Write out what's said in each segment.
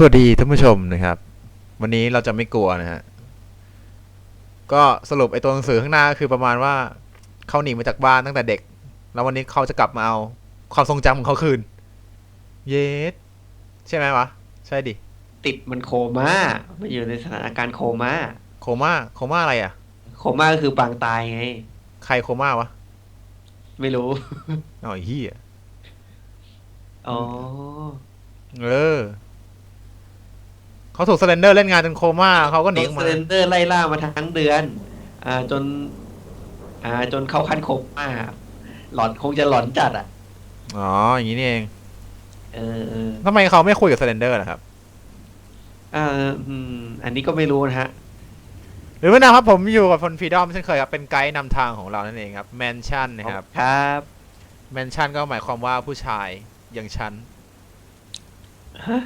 สวัสดีท่านผู้ชมนะครับ วันนี้เราจะไม่กลัวนะฮะก็สรุปไอ้ตัวหนังสือข้างหน้าก็คือประมาณว่าเขาหนีมาจากบ้านตั้งแต่เด็ก แล้ววันนี้เขาจะกลับมาเอาความทรงจำของเขาคืน เยสใช่ไหมวะ ใช่ดิ ติดมันโคม่ามันอยู่ในสถานการณ์โคม่าโคม่าโคม่าอะไรอะ โคม่าก็คือปางตายไง ใครโคม่าวะ ไม่รู้ อ๋อไอ้เฮียอ๋อ เออ เขาถูกสเลนเดอร์เล่นงานจนโคม่าเขาก็หนีออกเซมาเลนเดอร์ไล่ล่ามาทั้งเดือน อ่าจน อ่าจนเข้าขั้นโคม่าหลอนคงจะหลอนจัดอะ อ๋อ อย่างนี้นี่เองเออเออทำไมเขาไม่คุยกับสเลนเดอร์ล่ะครับ อ่าอืมอันนี้ก็ไม่รู้นะฮะ หรือว่านะครับผมอยู่กับฟอนฟรีดอมเช่นเคยครับ เป็นไกด์นำทางของเรานั่นเองครับแมนชั่นนะครับครับ แมนชั่นก็หมายความว่าผู้ชายอย่างฉันฮะ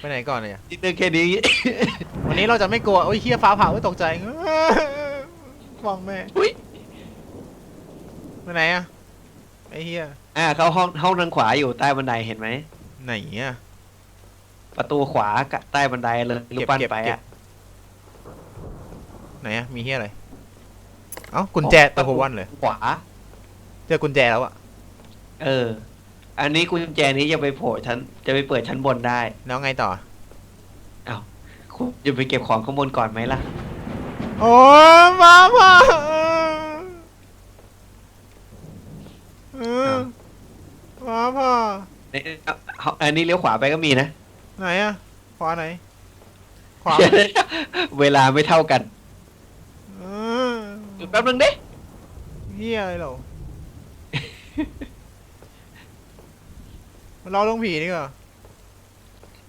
ไปไหนก่อนเนี่ยนิดนึงแค่นี้ วันนี้เราจะไม่กลัวโอ้ยเฮียฟ้าผ่าไม่ตกใจฟังแม่อุ๊ยไปไหนอะไอเฮียอ่าเข้าห้องห้องทางขวาอยู่ใต้บันไดเห็นไหม ไหนอะประตูขวากับใต้บันไดเลยลูกปั้นไปอะไหนอะมีเฮียอะไร เอ้ากุญแจตะโพวันเลย ขวา เจอกุญแจแล้วอะเออ อันนี้กุญแจนี้จะไปโผล่ชั้นจะไปเปิดชั้นบนได้แล้วไงต่อ คุณจะไปเก็บของข้างบนก่อนไหมล่ะ โอ้ยฟ้าผ่าเออฟ้าผ่าเนี่ยเอาเอาอันนี้เลี้ยวขวาไปก็มีนะ ไหนอะขวาไหน ขวา เวลาไม่เท่ากันเออแป๊บนึงดิเฮียอะไรเหรอ มันเล่าเรื่องผีนี่ก่อน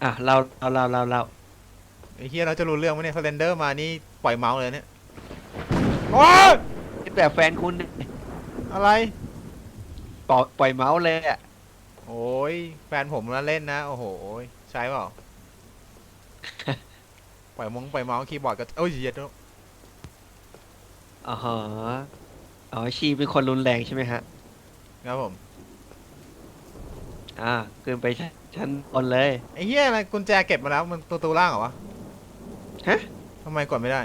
อะเราเราเราเราเราไอ้เฮียเราจะรู้เรื่องไหมเนี่ยสเลนเดอร์มานี่ปล่อยเมาส์เลยเนี่ยโอ้ยเป็นแบบแฟนคุณเนี่ยอะไร ปล่อยปล่อยเมาส์เลยอะโอ้ยแฟนผมมาเล่นนะ โอ้โห ใช่เปล่า ปล่อยมงปล่อยเมาส์คีย์บอร์ดก็โอ้ยเหี้ย็ดแล้วอ๋อฮะอ๋อชีเป็นคนรุนแรงใช่ไหมฮะ ครับผม อ่าเกินไปชั้นชั้นบนเลย ไอ้เฮียอะไรกุญแจเก็บมาแล้วมันตัวตัวล่างเหรอวะฮะ ทำไมกดไม่ได้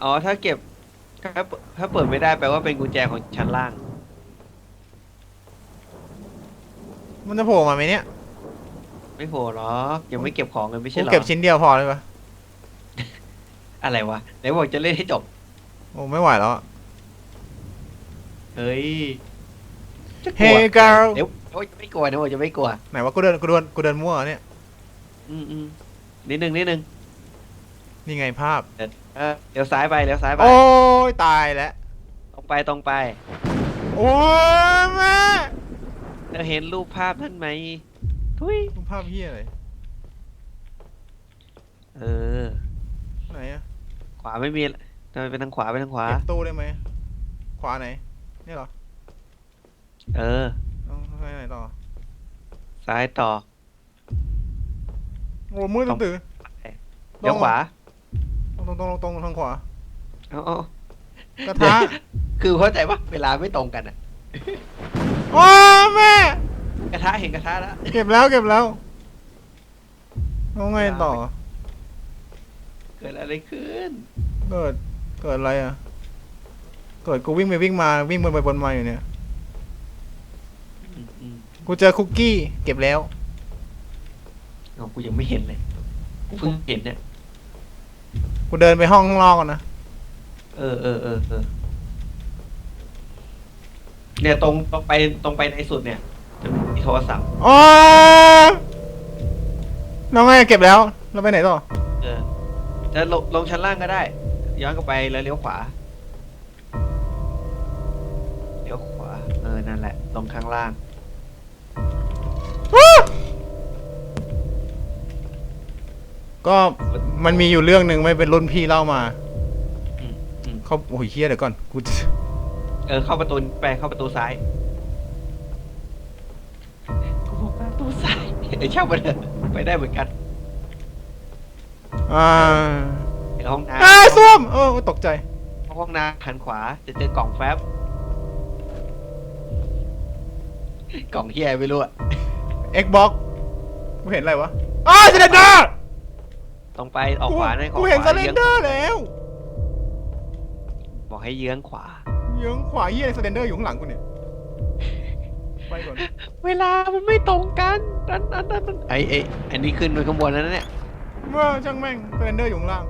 อ๋อ ถ้าเก็บ ถ้าเปิดถ้าเปิดไม่ได้แปลว่าเป็นกุญแจของชั้นล่าง มันจะโผล่มาไหมเนี่ยไม่โผล่หรอกยังไม่เก็บของกันไม่ใช่กูหรอเก็บชิ้นเดียวพอเลยปะอะไรวะไหนบอกจะเล่นให้จบ โอ้ไม่ไหวแล้วอะ เฮ้ยจะกลัว Hey girl เดี๋ยว โอ๊ยไม่กลัวนะบอกจะไม่กลัว ไหนว่ากูเดินกูเดินกูเดินมั่วเหรอเนี่ย อืมอืมนิดนึงนิดนึงนี่ไงภาพเดี๋ยวเออเดี๋ยวซ้ายไปเดี๋ยวซ้ายไปโอ้ยตายแล้ว ตรงไปตรงไปโอ้ยแม่เธอเห็นรูปภาพนั่นไหมทุยรูปภาพเฮียอะไรเออ ไหนอะขวาไม่มีทำไมเป็นทางขวาไปทางขวา เก็บตู้ได้ไหมขวาไหน นี่เหรอ เออเอา ไปไหนต่อซ้ายต่อ โอ้มืดตื่นเดี๋ยวขวาตรงตรงตรงตรงทางขวาเอาเอกระทะคือเข้าใจปะเวลาไม่ตรงกันอะโอ้ยแม่ กระทะเห็นกระทะแล้วเก็บแล้วเก็บแล้วเอาไงต่อ เกิดอะไรขึ้น เกิด เกิดอะไรอะ เกิดกูวิ่งไปวิ่งมาวิ่งบนไปบนมาอยู่เนี่ย กูเจอคุกกี้ เก็บแล้ว เอากูยังไม่เห็นเลยกูเพิ่งเห็นเนี่ย กูเดินไปห้องข้างนอกก่อนนะ เออเออเออเออเนี่ยตรงตรงไปตรงไปในสุดเนี่ย จะมีโทรศัพท์ อ๋อแล้วไงเก็บแล้ว เราไปไหนต่อ เออ จะลงลงชั้นล่างก็ได้ ย้อนกลับไปแล้วเลี้ยวขวา เลี้ยวขวา เออ นั่นแหละ ลงข้างล่าง ก็มันมีอยู่เรื่องหนึ่งไม่เป็นรุ่นพี่เล่ามาอืมอืมเขาโอ้ยเฮียเดี๋ยวก่อนกูจะเออเข้าประตูไปเข้าประตูซ้ายกูบอกประตูซ้ายเออช่างมันเถอะไปได้เหมือนกันอ่าเดี๋ยวห้องน้อ่าส้วมเออตกใจำห้องน้ำหันขวาจะเจอกล่องแฟบกล่องเฮียไม่รู้อะ Xbox กูเห็นอะไรวะอ้าวสเลนเดอร์ ตรงไปออกขวานะออกกูขวาเห็นสเลนยื้องเดอร์แล้วบอกให้เยื้องขวา เยื้องขวาเฮียสเลนเดอร์อยู่ข้างหลังกูเนี่ยไปก่อนเวลามันไม่ตรงกันนั่นนั่นนั่นไอ้ไอ้อันนี้ขึ้นไปข้างบนแล้วนะเนี่ยว่าช่างแม่งสเลนเดอร์อยู่ข้างล่าง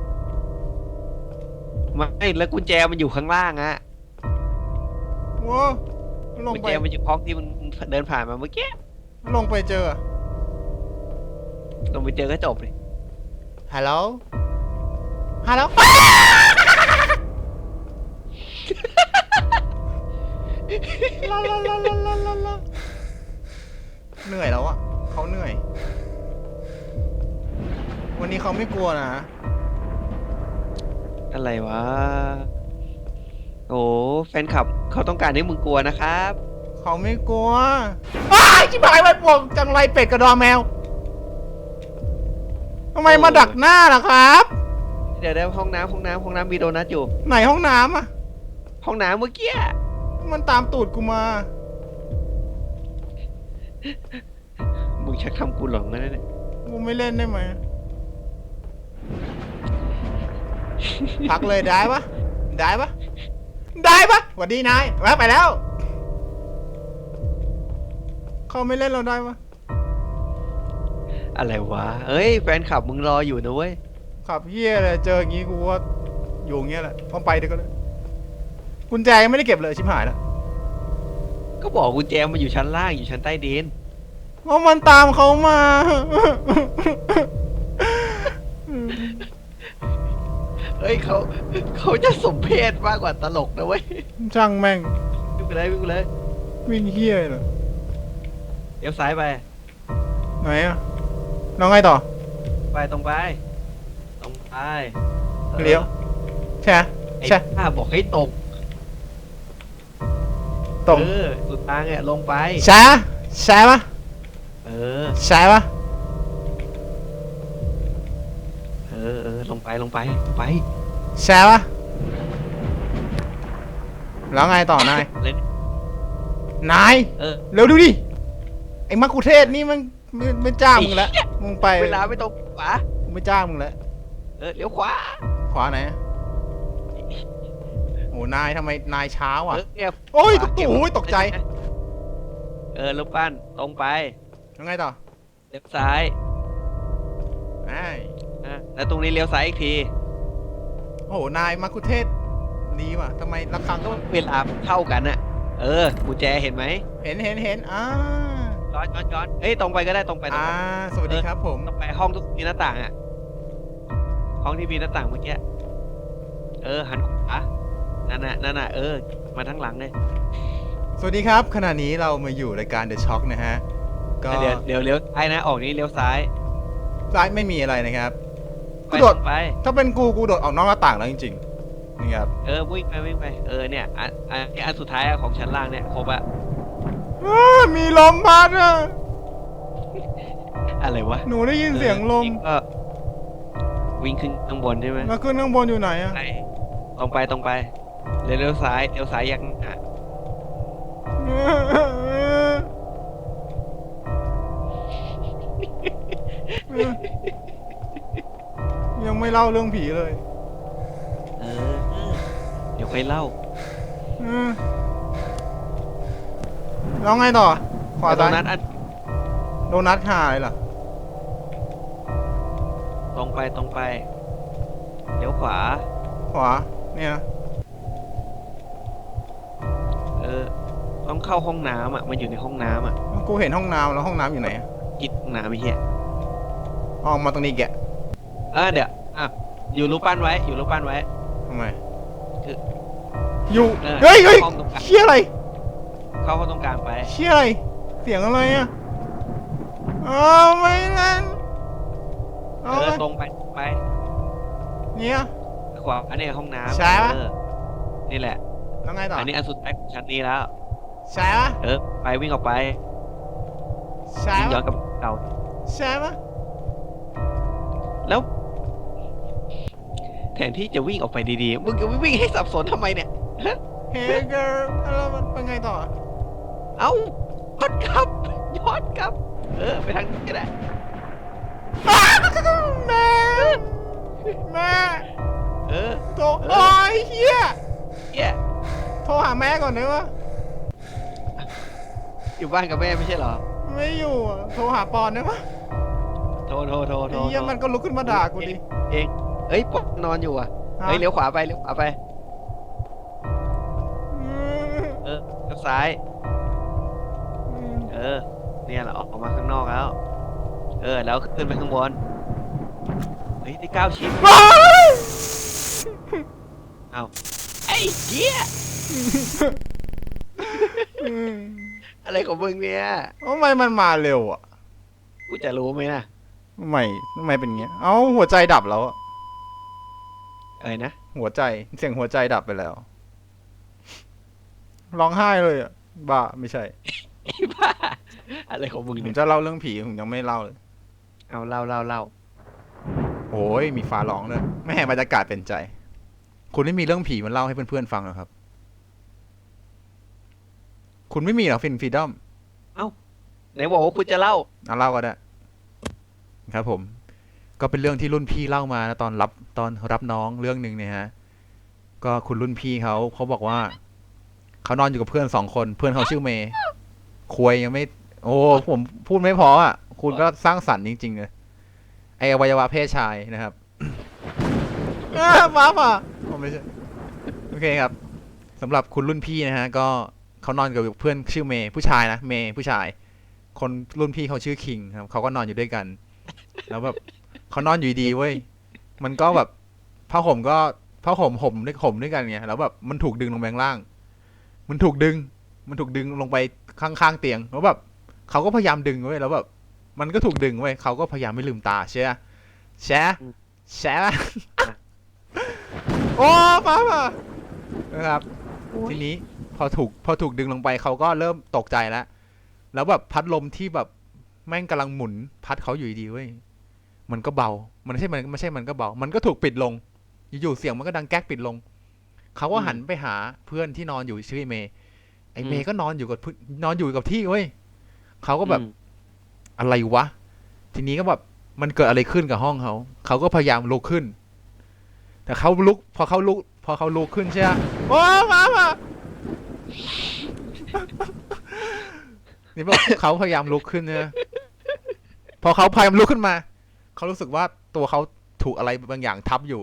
ไม่แล้วกุญแจมันอยู่ข้างล่างอะว้าลงกุญไปแจมันอยู่ห้องที่มันเดินผ่านมาเมื่อกี้ลงไปเจอลงไปเจอก็จบเลย ฮัลโหล ฮัลโหล ลาลาลาลาลาลาลาเหนื่อยแล้วอะเขาเหนื่อย วันนี้เขาไม่กลัวนะ อะไรวะ โอ้แฟนคลับเขาต้องการให้มึงกลัวนะครับ เขาไม่กลัวอ้ายชิบหายไปปวงจังไรเป็ดกระดอแมว ทำไมมาดักหน้าล่ะครับ เดี๋ยวเดี๋ยวห้องน้ำห้องน้ำห้องน้ำมีโดนัทอยู่ ไหนห้องน้ำอะห้องน้ำเมื่อกี้มันตามตูดกูมา มึงชักทำกูหลงแล้วเนี่ยกูไม่เล่นได้ไหม พักเลยได้ปะได้ปะได้ปะสวัสดีนายแวะไปแล้ว เขาไม่เล่นเราได้ปะ อะไรวะ เอ้ยแฟนคลับมึงรออยู่นะเว้ย ขับเฮียเลยเจออย่างงี้กูว่าอยู่อย่างเงี้ยแหละต้องไปเดี๋ยวก็เลยกุญแจยังไม่ได้เก็บเลยชิบหายแล้วก็บอกกุญแจมันอยู่ชั้นล่างอยู่ชั้นใต้ดิน เพราะมันตามเขามาเฮ้ยเขาเขาจะสมเพศมากกว่าตลกนะเว้ยช่างแม่งวิ่งไปเลยวิ่งไปเลยวิ่งเฮียเลยเลี้ยวซ้ายไปไหนอะ น้องไงต่อ ไปตรงไป ตรงไปออเลี้ยว ใช่ไหมไอ้ใช่ ข้าบอกให้ตรงตรง เออสุดทางเนี่ยลงไปใช่ใช่ปะเออใช่ปะเออเออลงไปลงไปลงไปใช่ปะแล้วไงต่อนาย เลยนาย เออ เร็วดูดิ ไอ้มักคุเทศนี่มันไม่ไม่จ้างมึงแล้ว มึงไปเวลาไม่ตรงขวากูไม่จ้างมึงแล้วเออเลี้ยวขวาขวาไหนอะโอ้นายทำไมนายช้าเอว่ะ อเนี่ยโอ้ยขวาตกเก็บโอ้ยตกใจเออลูกปั้นตรงไปแล้วไงต่อเลี้ยวซ้ายไอ้อะแล้วตรงนี้เลี้ยวซ้ายอีกทีโอ้โหนายมักคุเทศดีว่ะทำไมระฆังก็ก็เวลาเท่ากันน่ะเออกุญแจเห็นไหมเห็นเห็นเห็นอ่า ย้อนย้อนย้อนเอ้ยตรงไปก็ได้ตรงไปตรงอ่า ไปสวัสดีครับผม ตรงไปห้องทุกมีหน้าต่างอะห้องที่มีหน้าต่างเมื่อกี้เออหันขวานั่นน่ะนั่นน่ะเออ มาทั้งหลังเลยสวัสดีครับ ขณะนี้เรามาอยู่รายการ The Shock นะฮะ ก็เดี๋ยวเดี๋ยวเลี้ยวซ้ายนะออกนี้เลี้ยวซ้ายซ้ายไม่มีอะไรนะครับไปกระโดด ไป ถ้าเป็นกูกูโดดออกนอกหน้าต่างแล้วจริงๆนี่ครับ เออวิ่งไปวิ่งไปเออเนี่ยอันอันอันสุดท้ายอะของชั้นล่างเนี่ยครบอะ อ้ามีลมพัดอะอะไรวะหนูได้ยินเสียงลม ออก็วิ่งขึ้นข้างบนใช่ไหมแล้วขึ้นข้างบนอยู่ไหนอะไปตรงไปตรงไปเลี้ยวเลี้ยวซ้ายเลี้ยวซ้ายยังอะยังไม่เล่าเรื่องผีเลย เออเออเดี๋ยวค่อยเล่าอืม แล้วไงต่อ ขวาแต่ตรซ้างยนั้นอันโดนัทหาเลยเหรอตรงไปตรงไปเลี้ยวขวา ขวา เนี่ยนะเออ ต้องเข้าห้องน้ำอะ มันอยู่ในห้องน้ำอะกูเห็นห้องน้ำแล้วห้องน้ำอยู่ไหนอะกิดห้องน้ำไอ้เหี้ยออกมาตรงนี้แกะเออเดี๋ยวอะอยู่รูปปั้นไว้ อยู่รูปปั้นไว้ ทำไมคืออยู่ เออเฮ้ยเฮ้ยห้องตรงกลาง เชี่ยอะไร เข้าห้องตรงกลางไป เชี่ยอะไร เสียงอะไรอะอ้าวไม่นั่นเอเอาอ ไปตรงไปตรงไปเนี่ย ขวาอันนี้ห้องน้ำใช่ปะ เออนี่แหละ แล้วไงต่ออันนี้อันสุดท้ายของชั้นนี้แล้ว ใช่ปะเออ ไปวิ่งออกไปใช่วิ่งย้อปะนกลับเก่า ใช่ปะแล้ว แทนที่จะวิ่งออกไปดีๆ มึงจะวิ่งให้สับสนทำไมเนี่ย เฮเกอร์แล้วมันเป็นไงต่อ เอ้าย้อนกลับย้อนกลับ เออ ไปทางนี้ก็ได้แม่ แม่เออโทรโอ้ยเฮียเหี้ยโทรหาแม่ก่อนได้ปะอยู่บ้านกับแม่ไม่ใช่เหรอ ไม่อยู่อะโทรหาปอนได้ปะโทรโทรโทรโทรเฮียโทรมันก็ลุกขึ้นมาด่ากูดิ เองเอ้ยปอนนอนอยู่อะฮะเฮ้ยเลี้ยวขวาไปเลี้ยวขวาไปอืมเออเลี้ยวซ้ายเออเนี่ยเราออกมาข้างนอกแล้ว เออ แล้วขึ้นไปข้างบน เฮ้ยได้เก้าชิ้นว้ายเอาไอ้เหี้ยอืมอะไรของมึงเนี่ยทำไมมันมาเร็วอะกูจะรู้ไหมนะทำไมทำไมเป็นเงี้ย เอ้าหัวใจดับแล้วอะเอ้ยนะ หัวใจเสียงหัวใจดับไปแล้ว ร้องไห้เลยอะบ้าไม่ใช่ ไอ้บ้า อะไรของมึงผเนี่มยจะเล่าเรื่องผีผมยังไม่เล่าเลยเอาเล่าเล่าเล่าโอ้ยมีฟ้าร้องเลยไม่ให้บรรยากาศเป็นใจ คุณไม่มีเรื่องผีมันเล่าให้เพื่อนๆฟังเหรอครับ คุณไม่มีเหรอฟินฟรีดอม ไหนบอกว่าคุณจะเล่า เอาเล่าก็ได้ครับผม ก็เป็นเรื่องที่รุ่นพี่เล่ามานะตอนรับตอนรับน้องเรื่องหนึ่งเนี่ยฮะ ก็คุณรุ่นพี่เขาเขาบอกว่าเขานอนอยู่กับเพื่อนสองคน เพื่อนเขาชื่อเมย์ควยยังไม่ โอ้ผมพูดไม่พออะ คุณก็สร้างสรรค์จริง ๆ เลย ไออวัยวะเพศชายนะครับอ้ามาป่ะผมไม่ใช่โอเคครับสำหรับคุณรุ่นพี่นะฮะ ก็เขานอนกับเพื่อนชื่อเมย์ผู้ชายนะเมย์ผู้ชาย คนรุ่นพี่เขาชื่อคิงครับเขาก็นอนอยู่ด้วยกัน แล้วแบบเขานอนอยู่ดีเว้ยมันก็แบบผ้าห่มก็ผ้าห่มห่มด้วยห่มด้วยกันไงแล้วแบบมันถูกดึงลงไปข้างล่าง มันถูกดึง มันถูกดึงลงไปข้างๆเตียงแล้วแบบ เขาก็พยายามดึงเว้ยแล้วแบบมันก็ถูกดึงเว้ยเขาก็พยายามไม่ลืมตาใช่ไหมแชะแชะโอ้ป้าป่ะนะครับทีนี้พอถูกพอถูกดึงลงไปเขาก็เริ่มตกใจแล้วแล้วแบบพัดลมที่แบบแม่งกำลังหมุนพัดเขาอยู่ดีๆเว้ยมันก็เบา มันไม่ใช่มันไม่ใช่มันก็เบา มันก็ถูกปิดลง อยู่ๆเสียงมันก็ดังแก๊กปิดลง เขาก็หันไปหาเพื่อนที่นอนอยู่ชื่อไอ้เมย์ไอ้เมย์ก็นอนอยู่กับพื้นนอนอยู่กับที่เว้ย เขาก็แบบอืมอะไรวะ ทีนี้ก็แบบมันเกิดอะไรขึ้นกับห้องเขา เขาก็พยายามลุกขึ้น แต่เขาลุก พอเขาลุก พอเขาลุกขึ้นใช่ไหมโอ้มามานี่พวกเขาพยายามลุกขึ้นเนี่ยพอเขาพยายามลุกขึ้นมา เขารู้สึกว่าตัวเขาถูกอะไรบางอย่างทับอยู่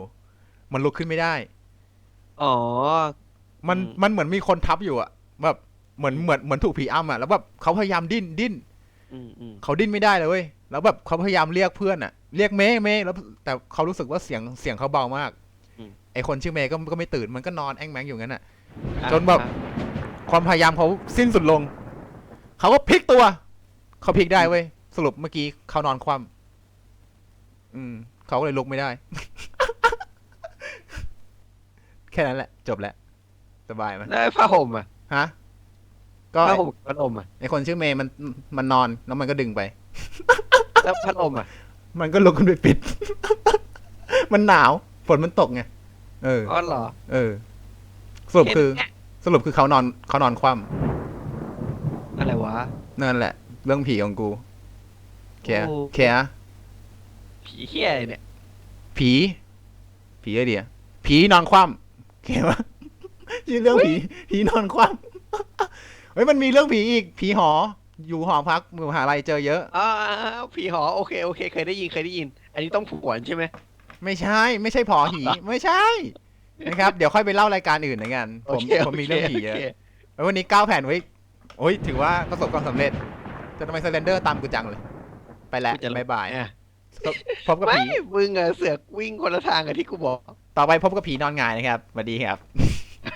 มันลุกขึ้นไม่ได้ อ๋อ มันอืมมันเหมือนมีคนทับอยู่อะแบบ เหมือนเหมือนเหมือนถูกผีอ้ำอะแล้วแบบเขาพยายามดิ้นดิ้นอืมอืมเขาดิ้นไม่ได้เลยเว้ยแล้วแบบเขาพยายามเรียกเพื่อนอะเรียกเมย์เมย์แล้วแต่เขารู้สึกว่าเสียงเสียงเขาเบามากไอคนชื่อเมย์ก็ก็ไม่ตื่นมันก็นอนแอ่งแมงอยู่งั้นอะจนแบบความพยายามเขาสิ้นสุดลง เขาก็พลิกตัว เขาพลิกได้เว้ยสรุปเมื่อกี้เขานอนคว่ำอืม เขาก็เลยลุกไม่ได้ แค่นั้นแหละ จบแล้วสบายไหมแล้วไอ้ผ้าห่มอะฮะ ก็ผ้าห่มกับพัดลมอะไอคนชื่อเมย์มันมันนอนแล้วมันก็ดึงไป แล้วพัดลมอะ มันก็ลุกขึ้นไปปิด มันหนาวฝนมันตกไงเอออ๋อเหรอ เออ สรุปคือเห็นไหมสรุปคือเขานอนเขานอนคว่อะไรวะำนั่นแหละ เรื่องผีของกูเคลียร์โอ้เคลียร์ผีเหี้ยอะไรเนี่ย ผี ผีอะไรเดียผีนอนคว่ำเคลียร์ปะชื่อเรื่องผีผีนอนคว่ำเฮ้ยมันมีเรื่องผีอีกผีหอ อยู่หอพักมหาลัยเจอเยอะอ๋อผีหอโอเคโอเค เคยได้ยินเคยได้ยิน อันนี้ต้องผวนใช่ไหมไม่ใช่ ไม่ใช่ผอหีไม่ใช่นะครับเดี๋ยวค่อยไปเล่ารายการอื่นนะกันผมโคผมมีเรื่องผีเยอะโคแล้ววันนี้เก้าแผ่นไว้ยโอ้ยถือว่าประสบความสำเร็จแต่ทำไมสเลนเดอร์ตามกูจังเลย ไปแล้วกูจะบ๊ายบายอะพบกับไม่ผีมึงอะเสือกวิ่งคนละทางกับที่กูบอก ต่อไปพบกับผีนอนหงายนะครับสวัสดีครับ